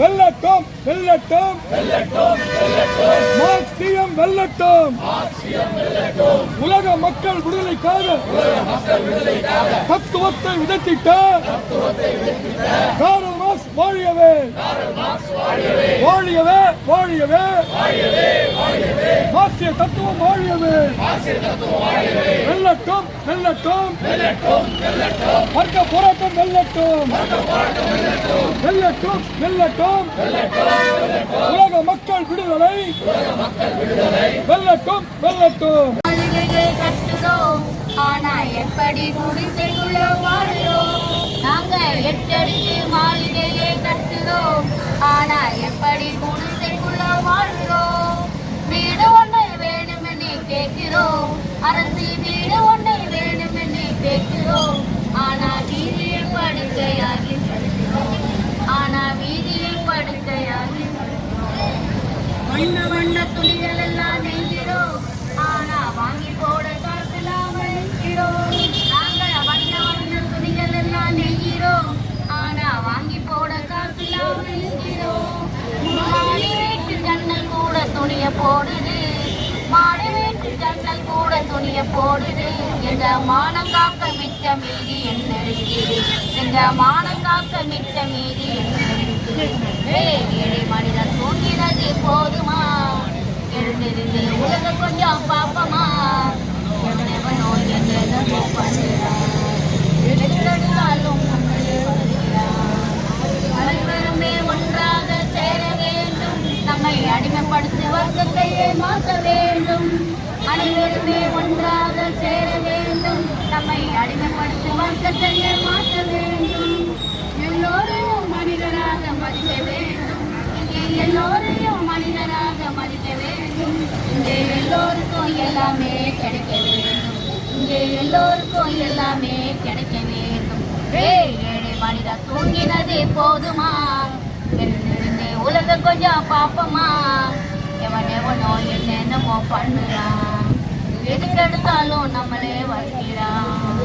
வெல்லட்டும் வெல்லட்டும். மார்க்சியம் வெல்லட்டும். உலக மக்கள் விடுதலைக்காக தத்துவத்தை விதத்திட்ட. காரணம் மார்க்ஸ் வாழியவே. வாழியவே வாழியவே. மார்க்சிய தத்துவம் வாழியவே. வெல்லட்டும் வெல்லட்டும். வர்க்க போராட்டம் வெல்லட்டும். வெல்லட்டும் வெல்லட்டும். உலக மக்கள் விடுதலை. வெல்லட்டும் வெல்லட்டும். மாளிகையை ஆனா எப்படி குடிசைக்குள்ள வாழ்றோம் நாங்க எட்டடிக்கு மாளிகையை கட்டுறோம் ஆனா எப்படி குடிசைக்குள்ள வாழ்றோம் வீடு ஒன்றை வேணுமென்னு கேட்கிறோம். அரசு வீடு ஒன்றை வேணுமென்னு கேட்கிறோம். ஆனா வீதியில் படுக்கையாகி ஆனா வீதியில் படுக்கையாகி வண்ண வண்ண துணிகள் எல்லாம் நெய்கிறோம். ஆனா வாங்கி போட நிற்கிறோம் நாங்க வண்ண வண்ண துணிகள் எல்லாம் நெய்கிறோம் ஆனா வாங்கி போட காசு இல்லாம நிற்கிறோம். வீட்டு ஜன்னல் கூட துணிய போடுது. மாடி வீட்டு ஜன்னல் கூட துணிய போடுது. எங்க மானம் காக்க மிச்ச மீதி என்ன இருக்குது? எங்க மானம் காக்க மிச்ச மீதி என்ன இருக்குது? ஏழை மனிதன் தூங்கினது போதுமா? எழுந்திருந்து உலக கொஞ்சம் பாப்பமா எவனெவனோ என்னென்னமோ பண்ணுறான் வேண்டும் நம்மை அடிமைப்படுத்தி வர்க்கத்தையே மாற்ற வேண்டும் அனைவருமே ஒன்றாக சேர வேண்டும் நம்மை அடிமைப்படுத்தி வர்க்கத்தையே மாற்ற வேண்டும் எல்லோரையும் மனிதராக மதிக்க வேண்டும். எல்லோரையும் மனிதராக மதிக்க வேண்டும். இங்கே எல்லோருக்கும் எல்லாமே கிடைக்க வேண்டும். இங்கே எல்லோருக்கும் எல்லாமே கிடைக்க வேண்டும். ஏழை மனிதா தூங்கினது போதுமா? எழுந்திருந்து உலக கொஞ்சம் பாப்பமா எவன் எவனோ என்னென்னமோ பண்ணுறான். எதுக்கெடுத்தாலும் நம்மளே வைக்கிறான்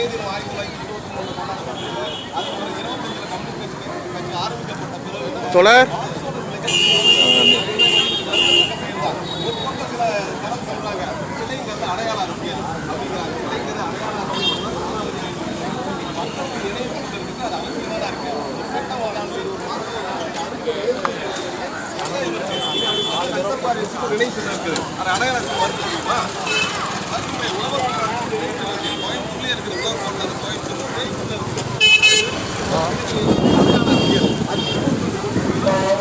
தேதி தொள்ளாயிரத்தி இருபத்தி மூணு கொண்டாடப்பட்டது அது ஒரு இருபத்தஞ்சில் கம்யூனிஸ்ட் கட்சி ஆரம்பிக்கப்பட்ட பிறகு தொடர் ஒரு பக்கம் சில ஜனம் சொல்றாங்க சிலைங்கிறது அடையாள அரசியல் அப்படிங்கிறாங்க சிலைங்கிறது அடையாள அரசியல் மக்களுக்கு அது அவசியமாக தான் இருக்கு ஒரு சட்டம் வராலும் சரி ஒரு மாற்றம் ரிலேஷன் இருக்குது அது மறுக்க முடியுமா உழவர் 아.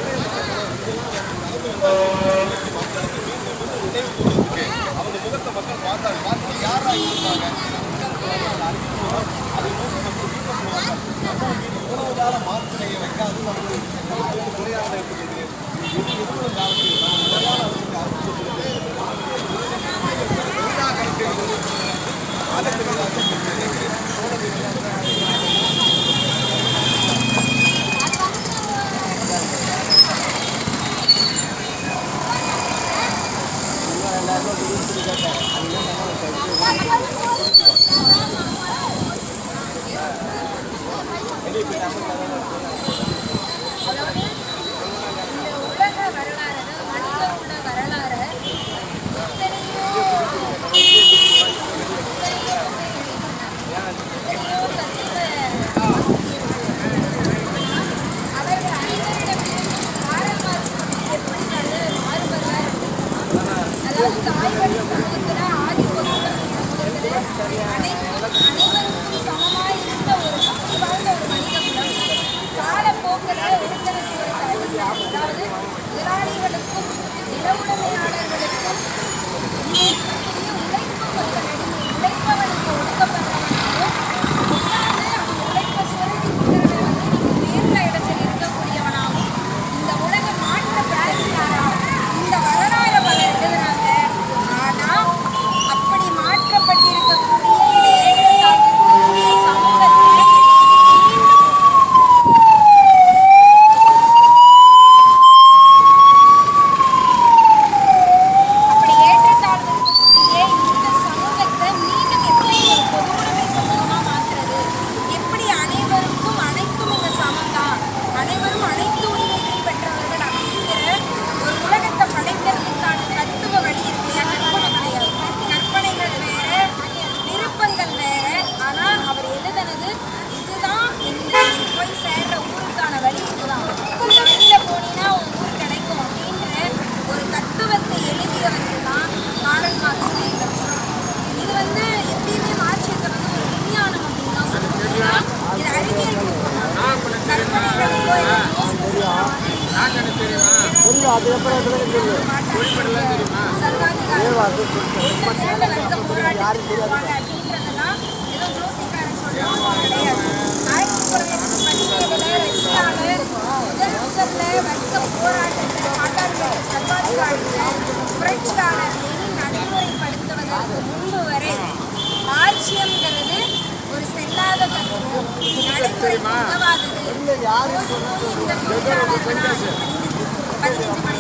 முதலாளிகளுக்கும் நில உடைமையாளர்களுக்கும் Gente. அதுக்கப்புறம் எதுவும் தெரியும் யாரும் தெரியாது மார்க்சியம்ங்கிறது ஒரு செல்லாத தத்துவம் நடைமுறை உதவாதது இந்த கூட்டாளர்களால் பதினஞ்சு மணி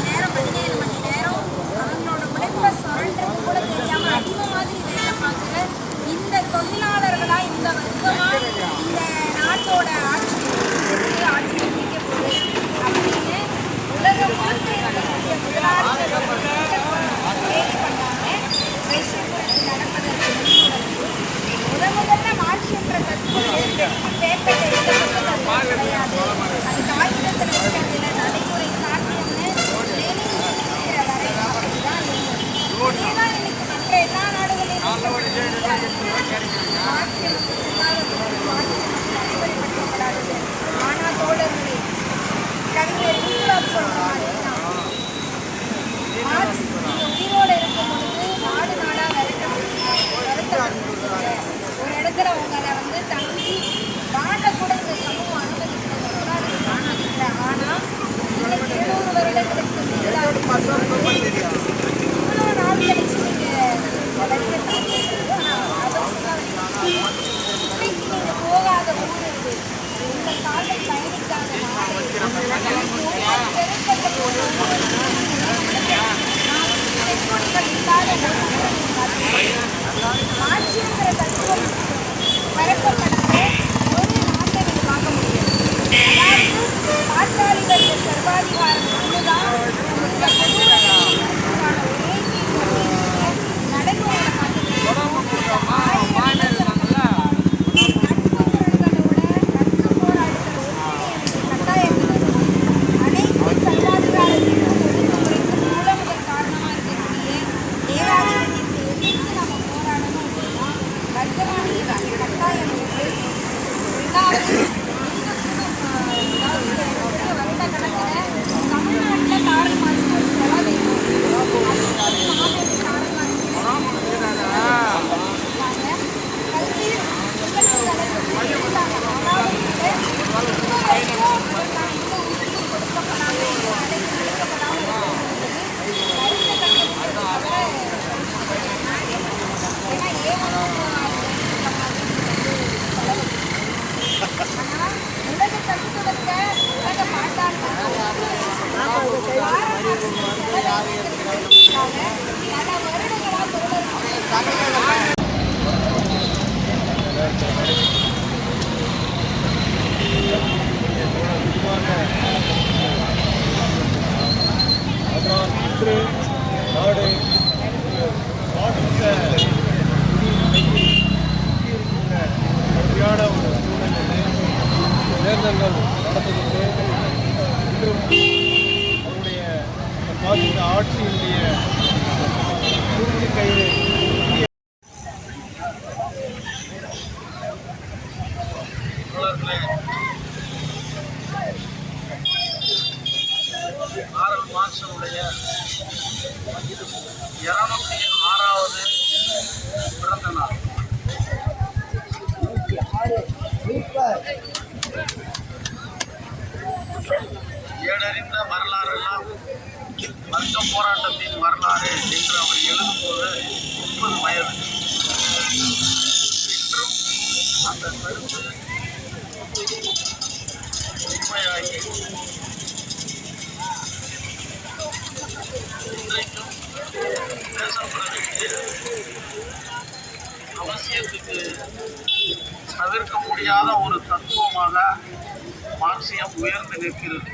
மார்க்சியம் உயர்ந்து நிற்கிறது.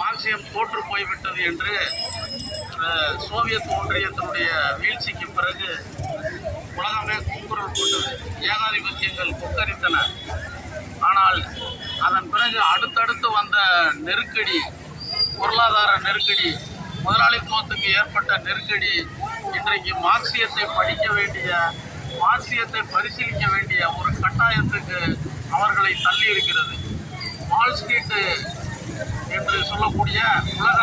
மார்க்சியம் தோற்று போய்விட்டது என்று சோவியத் ஒன்றியத்தினுடைய வீழ்ச்சிக்கு பிறகு உலகமே கூக்குரல் போட்டது. ஏகாதிபத்தியங்கள் கொக்கரித்தன. ஆனால் அதன் பிறகு அடுத்தடுத்து வந்த நெருக்கடி பொருளாதார நெருக்கடி முதலாளித்துவத்துக்கு ஏற்பட்ட நெருக்கடி இன்றைக்கு மார்க்சியத்தை படிக்க வேண்டிய மார்க்சியத்தை பரிசீலிக்க வேண்டிய ஒரு கட்டாயத்துக்கு அவர்களை தள்ளி இருக்கிறது. வால் ஸ்ட்ரீட்டு என்று சொல்லக்கூடிய உலக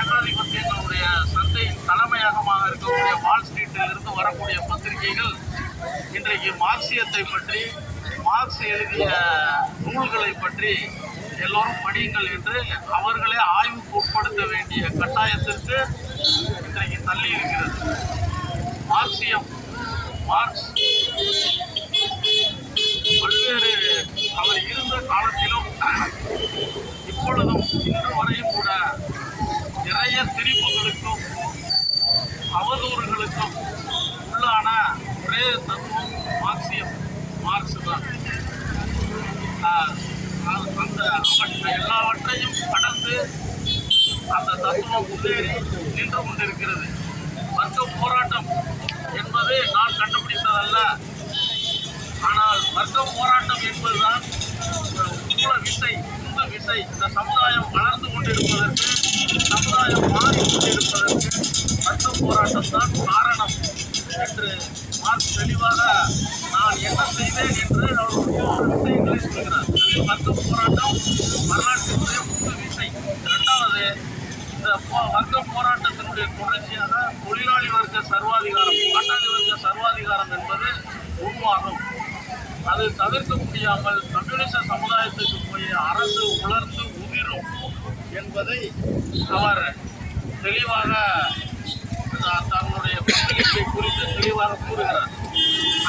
ஏகாதிபத்தியங்களுடைய சந்தையின் தலைமையகமாக இருக்கக்கூடிய வால் ஸ்ட்ரீட்டில் இருந்து வரக்கூடிய பத்திரிகைகள் இன்றைக்கு மார்க்சியத்தை பற்றி மார்க்ஸ் எழுதிய நூல்களை பற்றி எல்லோரும் படியுங்கள் என்று அவர்களே ஆய்வுக்கு உட்படுத்த வேண்டிய கட்டாயத்திற்கு இன்றைக்கு தள்ளி இருக்கிறது. மார்க்சியம் மார்க்ஸ் பல்வேறு அப்பொழுதும் இன்று வரையும் கூட நிறைய திரிப்புகளுக்கும் அவதூறுகளுக்கும் உள்ளான ஒரே தத்துவம் மார்க்சியம். மார்க்ஸ் தான் அது- அந்த அவற்றை எல்லாவற்றையும் கடந்து அந்த தத்துவம் முன்னேறி நின்று கொண்டிருக்கிறது. வர்க்க போராட்டம் என்பது நான் கண்டுபிடித்ததல்ல. ஆனால் வர்க்க போராட்டம் என்பதுதான் மூல விசை இசை இந்த சமுதாயம் வளர்ந்து கொண்டிருப்பதற்கு சமுதாயம் மாறிக்கொண்டிருப்பதற்கு கொண்டிருப்பதற்கு போராட்டம் தான் காரணம் என்று மார்க் தெளிவாக நான் என்ன செய்வேன் என்று அவர் ஒரு விஷயங்களை சொல்கிறார். அதில் வர்க்க போராட்டம் வரலாற்றினுடைய முழு விசை. இரண்டாவது இந்த வர்க்க போராட்டத்தினுடைய தொடர்ச்சியாக தொழிலாளி வர்க்க சர்வாதிகாரம் பாட்டாளி வர்க்க சர்வாதிகாரம் என்பது உருவாகும். அது தவிர்க்க முடியாமல் கம்யூனிச சமுதாயத்துக்கு போய் அரசு உணர்ந்து உதிரும் என்பதை அவர் தெளிவாக தன்னுடைய பங்களிப்பை குறித்து தெளிவாக கூறுகிறார்.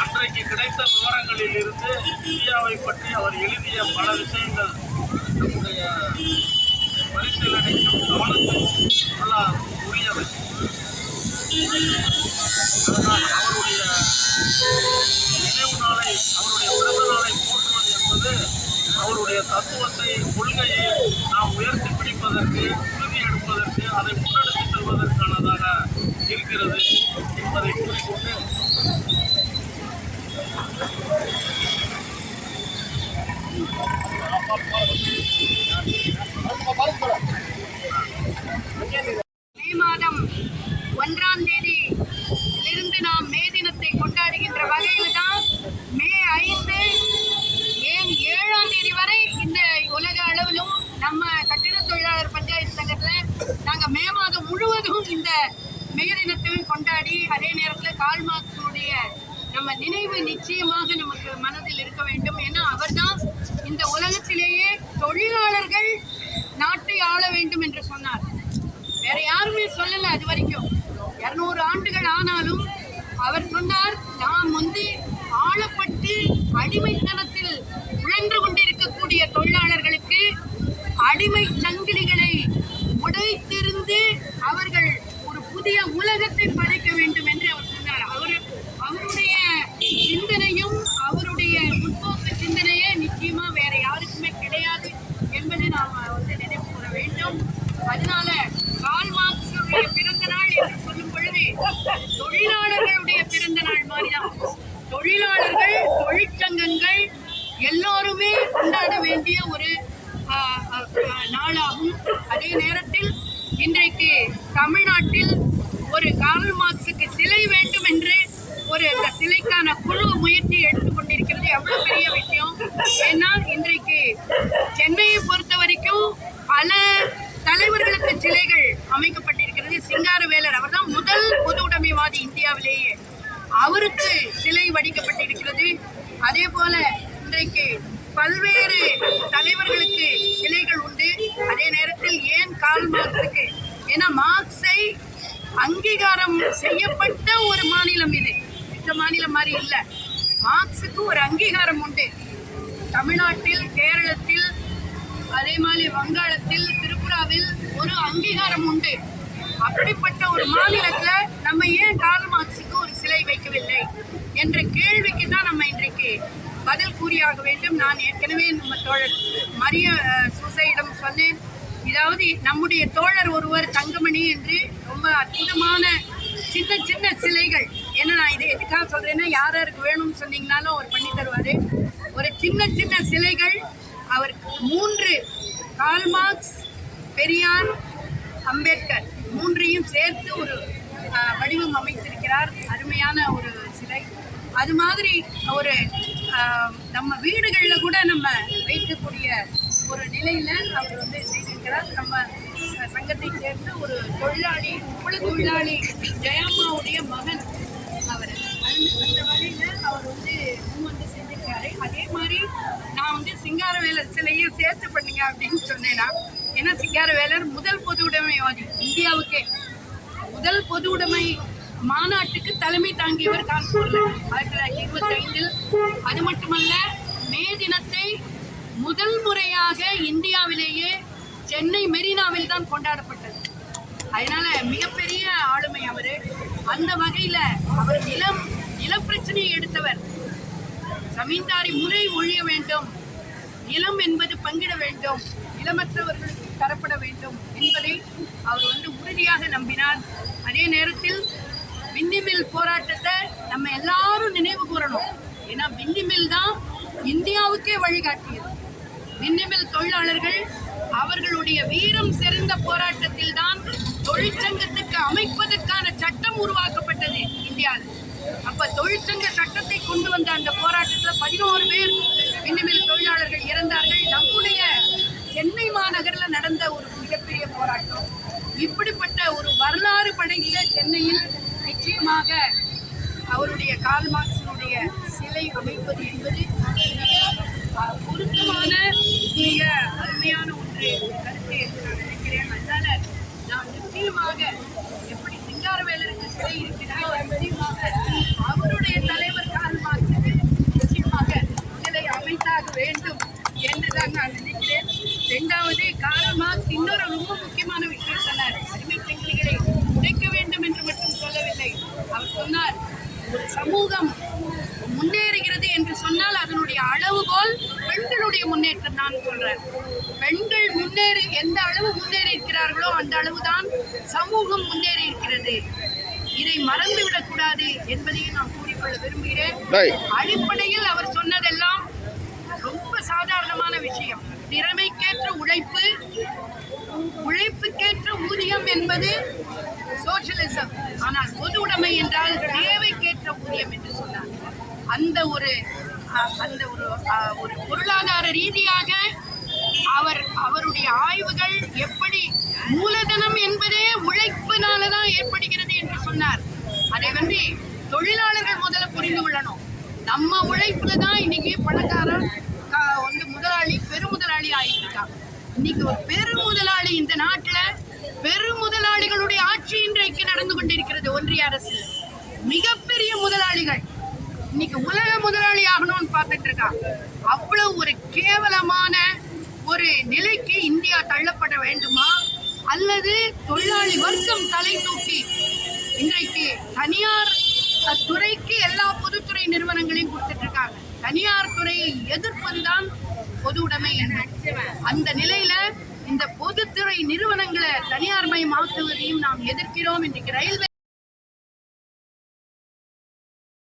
அன்றைக்கு கிடைத்த விவரங்களில் இருந்து இந்தியாவை பற்றி அவர் எழுதிய பல விஷயங்கள் நம்முடைய பரிசீலனைக்கும் கவனத்துக்கும் நல்லா உரியவை. அதனால் அவருடைய நினைவு நாளை அவருடைய பிறந்த நாளை போற்றுவது என்பது அவருடைய தத்துவத்தை கொள்கையை நாம் உயர்த்தி பிடிப்பதற்கு உறுதி எடுப்பதற்கு அதை முன்னெடுத்து செல்வதற்கானதாக இருக்கிறது என்பதை கூறிக்கொண்டு மே மாதம் ஒன்றாம் தேதி இருந்து நாம் மே தினத்தை கொண்டாடுகின்ற வகையில் தான் மே ஐந்து ஏன் ஏழாம் தேதி வரை இந்த உலக அளவிலும் நம்ம கட்டிட தொழிலாளர் பஞ்சாயத்து சங்கத்தில் நாங்கள் மே மாதம் முழுவதும் இந்த மே தினத்தையும் கொண்டாடி அதே நம்ம நினைவு நிச்சயமாக நமக்கு மனதில் இருக்க வேண்டும். ஏன்னா அவர்தான் இந்த உலகத்திலேயே தொழிலாளர்கள் நாட்டை ஆள வேண்டும் என்று சொன்னார். வேற யாருமே சொல்லல அது வரைக்கும். இருநூறு ஆண்டுகள் ஆனாலும் அவர் சொன்னார் நாம் வந்து ஆளப்பட்டு அடிமைத்தனத்தில் உழன்று கொண்டிருக்கக்கூடிய தொழிலாளர்களுக்கு அடிமை சங்கிலிகளை உடைத்திருந்து அவர்கள் ஒரு புதிய உலகத்தை படைக்க வேண்டும் என்று அவர் சொன்னார் அவர் அவருடைய சிந்தனையும் அவருடைய முற்போக்கு சிந்தனையே நிச்சயமா வேற யாருக்குமே கிடையாது என்பதை நாம் வந்து நினைவு கூற வேண்டும் அதனால கால் மார்க்ஸுடைய பிறந்த நாள் என்று சொல்லும் பொழுது தொழிலாளர்களுடைய பிறந்த நாள் மாதிரிதான் தொழிலாளர்கள் தொழிற்சங்கங்கள் எல்லோருமே கொண்டாட வேண்டிய ஒரு ஆஹ், ஆஹ், ஆஹ், நாளாகும். அதே நேரத்தில் இன்றைக்கு தமிழ்நாட்டில் ஒரு கார்ல் மார்க்ஸுக்கு சிலை வேண்டும் என்று ஒரு அந்த சிலைக்கான குழு முயற்சி எடுத்துக்கொண்டிருக்கிறது. எவ்வளவு பெரிய விஷயம். ஏன்னா இன்றைக்கு சென்னையை பொறுத்த வரைக்கும் பல தலைவர்களுக்கு சிலைகள் அமைக்கப்பட்டிருக்கிறது. சிங்காரவேலர் அவர்தான் முதல் பொது உடைமைவாதி இந்தியாவிலேயே. அவருக்கு சிலை வடிக்கப்பட்டிருக்கிறது. அதே போல இன்றைக்கு பல்வேறு தலைவர்களுக்கு சிலைகள் உண்டு. அதே நேரத்தில் ஏன் கால் மார்க்ஸுக்கு ஏன்னா மார்க்ஸை அங்கீகாரம் செய்யப்பட்ட ஒரு மாநிலம் இது. இந்த மாநிலம் மாதிரி இல்லை. மார்க்ஸுக்கு ஒரு அங்கீகாரம் உண்டு. தமிழ்நாட்டில் கேரளத்தில் அதே மாதிரி வங்காளத்தில் திரிபுராவில் ஒரு அங்கீகாரம் உண்டு. அப்படிப்பட்ட ஒரு மாநிலத்துல நம்ம ஏன் கால் மார்க்ஸுக்கு ஒரு சிலை வைக்கவில்லை? என்ற கேள்விக்கு தான் நம்ம இன்றைக்கு பதில் கூறியாக வேண்டும். நான் ஏற்கனவே நம்ம தோழர் மரிய சூசையிடம் சொன்னேன். இதாவது நம்முடைய தோழர் ஒருவர் தங்கமணி என்று ரொம்ப அற்புதமான சின்ன சின்ன சிலைகள். ஏன்னா நான் இதை எதுக்காக சொல்கிறேன்னா யார் யாருக்கு வேணும்னு சொன்னீங்கனாலும் அவர் பண்ணி தருவார். ஒரு சின்ன சின்ன சிலைகள் அவர் மூன்று கால்மார்க்ஸ் பெரியார் அம்பேத்கர் மூன்றையும் சேர்த்து ஒரு வடிவம் அமைத்திருக்கிறார். அருமையான ஒரு சிலை. அது மாதிரி ஒரு நம்ம வீடுகளில் கூட நம்ம வைக்கக்கூடிய ஒரு நிலையில் அவர் வந்து செய்திருக்கிறார். நம்ம சங்கத்தை சேர்ந்த ஒரு தொழிலாளி உப்பள தொழிலாளி ஜெயம்மாவுடைய மகன் அவர். அந்த வகையில் அவர் வந்து முன் வந்து செஞ்சிருக்காரு. அதே மாதிரி நான் வந்து சிங்காரவேலர் சிலையும் சேர்த்து பண்ணுங்க அப்படின்னு சொன்னேன்னா ஏன்னா சிங்காரவேலர் முதல் பொது உடைமைவாதி இந்தியாவுக்கே. முதல் பொது உடைமை மாநாட்டுக்கு தலைமை தாங்கியவர் கான்பூர்ல ஆயிரத்தி தொள்ளாயிரத்தி இருபத்தி ஐந்தில் அது மட்டுமல்ல மே தினத்தை முதல் முறையாக இந்தியாவிலேயே சென்னை மெரினாவில் தான் கொண்டாடப்பட்டது. அதனால மிகப்பெரிய ஆளுமை அவரு. அந்த வகையில அவர் நிலம் நிலப்பிரச்சனையை எடுத்தவர். ஜமீன்தாரி முறை ஒழிய வேண்டும். நிலம் என்பது பங்கிட வேண்டும். நிலமற்றவர்களுக்கு தரப்பட வேண்டும் என்பதை அவர் வந்து உறுதியாக நம்பினார். அதே நேரத்தில் விண்டிமில் போராட்டத்தை நம்ம எல்லாரும் நினைவு கூறணும். ஏன்னா விண்டிமில் தான் இந்தியாவுக்கே வழிகாட்டியது. விண்ணிமில் தொழிலாளர்கள் அவர்களுடைய வீரம் சிறந்த போராட்டத்தில் தான் தொழிற்சங்கத்துக்கு அமைப்பதற்கான சட்டம் உருவாக்கப்பட்டது இந்தியாவில். அப்ப தொழிற்சங்க சட்டத்தை கொண்டு வந்த அந்த போராட்டத்தில் பதினோரு பேர் விண்ணிமில் தொழிலாளர்கள் இறந்தார்கள். நம்முடைய சென்னை மாநகரில் நடந்த ஒரு மிகப்பெரிய போராட்டம். இப்படிப்பட்ட ஒரு வரலாறு படைத்த சென்னையில் நிச்சயமாக அவருடைய கால் மார்க்சினுடைய சிலை அமைப்பது என்பது பொருத்தமான மிக அருமையான ஒன்று கருத்து என்று நான் நினைக்கிறேன். அதனால நான் நிச்சயமாக எப்படி சிங்காரவேலருக்கு சிலை இருக்கிறதோ நிச்சயமாக அவருடைய தலைவர் கால் மார்க்சுக்கு நிச்சயமாக சிலை அமைத்தாக வேண்டும் என்றுதான் நான் நினைக்கிறேன். இரண்டாவது கால்மார்க்ஸ் இன்னொரு ரொம்ப முக்கியமான விஷயம் சொன்னார். சொல்லவில்லை. அவர் சொன்னார் ஒரு சமூகம் முன்னேறுகிறது என்று சொன்னால் அதனுடைய அளவுகோல் பெண்களுடைய முன்னேற்றம் தான் சொல்றார். பெண்கள் முன்னேறி எந்த அளவு முன்னேறி இருக்கிறார்களோ அந்த அளவுதான் சமூகம் முன்னேறி இருக்கிறது இதை மறந்துவிடக் கூடாது என்பதையும் நான் கூறிக்கொள்ள விரும்புகிறேன். அடிப்படையில் அவர் சொன்னதெல்லாம் ரொம்ப சாதாரணமான விஷயம். திறமைக்கேற்ற உழைப்பு உழைப்புக்கேற்ற ஊதியம் என்பது சோசியலிசம். ஆனால் பொது உடைமை என்றால் தேவைக்கேற்ற ஊதியம் என்று சொன்னார். அந்த ஒரு அந்த ஒரு ஒரு பொருளாதார ரீதியாக அவர் அவருடைய ஆய்வுகள் எப்படி மூலதனம் என்பதே உழைப்பினால தான் ஏற்படுகிறது என்று சொன்னார். அதை வந்து தொழிலாளர்கள் முதல்ல புரிந்து கொள்ளணும். நம்ம உழைப்புல தான் இன்னைக்கு பணக்காரன் வந்து முதலாளி பெருமுதலாளி ஆகிட்டு இருக்கான். இன்னைக்கு ஒரு பெருமுதலாளி இந்த நாடு நடந்து கொண்டிருக்கிறது ஒன்றிய அரசு. மிகப்பெரிய முதலாளிகள். இன்னைக்கு உலக முதலாளி ஆகணும்னு பார்த்துட்டு இருக்காங்க அவ்வளவு ஒரு கேவலமான ஒரு நிலைக்கு இந்தியா தள்ளப்பட வேண்டுமா? அல்லது தொழிலாளி வர்க்கம் தலை தூக்கி இன்றைக்கு தனியார் துறைக்கு எல்லா பொதுத்துறை நிறுவனங்களையும் கொடுத்துட்டு இருக்காங்க. தனியார் துறையை எதிர்ப்பதுதான் பொது உடைமை அந்த நிலையில இந்த பொதுத்துறை நிறுவனங்களை தனியார் மயமாக்குவதையும் நாம் எதிர்க்கிறோம். இன்றைக்கு ரயில்வே